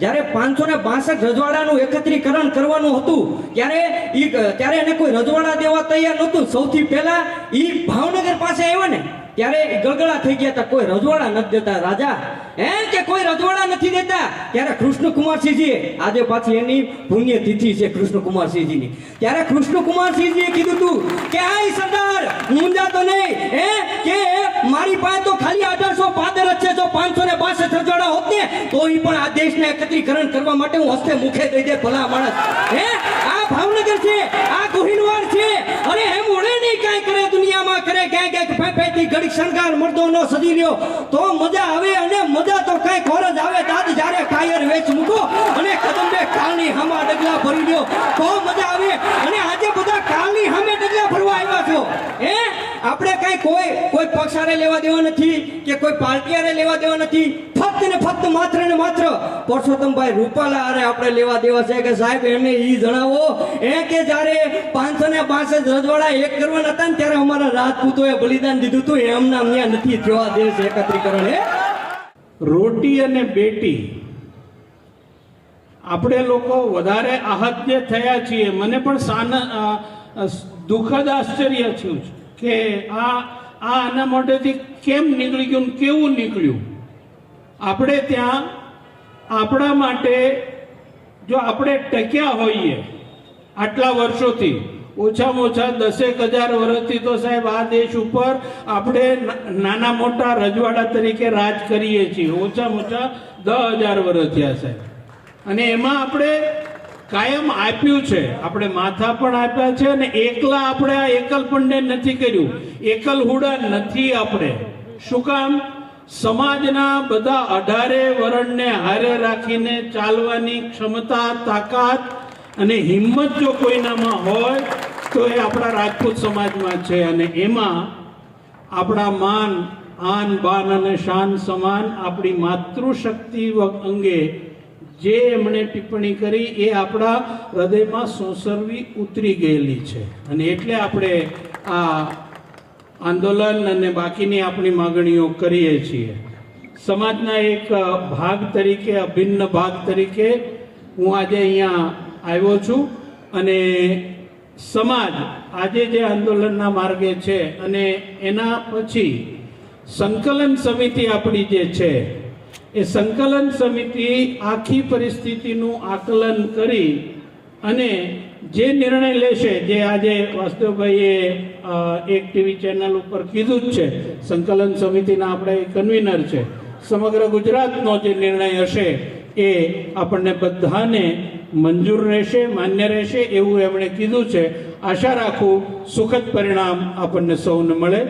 જ્યારે પાંચસો ને બાસઠ રજવાડાનું એકત્રીકરણ કરવાનું હતું, ત્યારે ઈ ત્યારે એને કોઈ રજવાડા દેવા તૈયાર નહોતું. સૌથી પહેલા ઈ ભાવનગર પાસે આવ્યા ને, ત્યારે ગળગળા થઈ ગયા હતા. કોઈ રજવાડા નથી દેતા, રાજા. એમ કે કોઈ રજવાડા નથી દેતા. ત્યારે કૃષ્ણકુમારસિંહજીએ, આજે પાછી એની પુણ્ય તિથિ છે કૃષ્ણકુમારસિંહજીની. ત્યારે કૃષ્ણકુમારસિંહજીએ કીધું તું કે આ સરદાર મુંજા તો નહીં, હે? કે મારી પાસે તો ખાલી અઢારસો પાદર જ છે, જો પાંચસો ને તો ઈ પણ આ દેશને એકત્રીકરણ કરવા માટે હું હસ્તે મુખે દઈ દે ભલા માણસ. હે? આ ભાવનગર છે, આ ગોહિનવાર છે. અરે એમ ઓળે નહીં કાંઈ કરે, દુનિયામાં કરે, ક્યાંય ક્યાંક ફેફેથી ઘડી શણગાર મર્દો નો સજી રહ્યો તો મજા આવે અને મજા તો કઈ જ આવે. દાદ જ્યારે કાયર વેચ મૂકો અને કદંબે કાલની હામા ડગલા ભરી લ્યો. તો મજા આવે. અને આજે બધા કાલની હામે ડગલા ભરવા આવ્યા છો. હે? આપણે કઈ કોઈ કોઈ પક્ષારે લેવા દેવા નથી કે કોઈ પાર્ટીયારે લેવા દેવા નથી. ફક્ત ને ફક્ત માત્ર ને માત્ર પરસોત્તમભાઈ રૂપાલા અરે આપણે લેવા દેવા છે કે સાહેબ, એમને એ જણાવો. એ કે જ્યારે પાંચસો ને બાસઠ રજવાડા એક કરવાના હતા ને ત્યારે અમારા રાજપૂતોએ બલિદાન દીધું હતું. એમના અહીંયા નથી જોવા દે છે એકત્રીકરણ, હે? રોટી અને બેટી. આપણે લોકો વધારે આહત્ય થયા છીએ. મને પણ સાન દુઃખદ આશ્ચર્ય થયું છે કે આ આ આના મોઢેથી કેમ નીકળી ગયું કેવું નીકળ્યું? આપણે ત્યાં આપણા માટે જો આપણે ટક્યા હોઈએ આટલા વર્ષોથી, ઓછામાં ઓછા દસેક હજાર વર્ષથી તો સાહેબ આ દેશ ઉપર આપણે નાના મોટા રજવાડા તરીકે રાજ કરીએ છીએ. ઓછામાં ઓછા દસ હજાર વર્ષ થયા સાહેબ. અને એમાં આપણે કાયમ આપ્યું છે. આપણે માથા પણ આપ્યા છે અને એકલા આપણે આ એકલ પણ નથી કર્યું. એકલ હુડા નથી આપણે. શું કામ? સમાજના બધા અઢારે વરણને હારે રાખીને ચાલવાની ક્ષમતા, તાકાત અને હિંમત જો કોઈનામાં હોય, તો એ આપણા રાજપૂત સમાજમાં છે અને એમાં આપણા માન, આન, બાન અને શાન સમાન આપણી માતૃશક્તિ અંગે જે એમણે ટિપ્પણી કરી, એ આપણા હૃદયમાં સોસરવી ઉતરી ગયેલી છે. અને એટલે આપણે આ આંદોલન અને બાકીની આપણી માગણીઓ કરીએ છીએ. સમાજના એક ભાગ તરીકે અભિન્ન ભાગ તરીકે હું આજે અહીંયા આવ્યો છું અને સમાજ આજે જે આંદોલનના માર્ગે છે અને એના પછી સંકલન સમિતિ આપણી જે છે, એ સંકલન સમિતિ આખી પરિસ્થિતિનું આકલન કરી અને જે નિર્ણય લેશે, જે આજે વાસ્તવભાઈએ એક ટીવી ચેનલ ઉપર કીધું જ છે, સંકલન સમિતિના આપણે કન્વીનર છે. સમગ્ર ગુજરાતનો જે નિર્ણય હશે, એ આપણને બધાને મંજૂર રહેશે, માન્ય રહેશે એવું એમણે કીધું છે. આશા રાખું સુખદ પરિણામ આપણને સૌને મળે.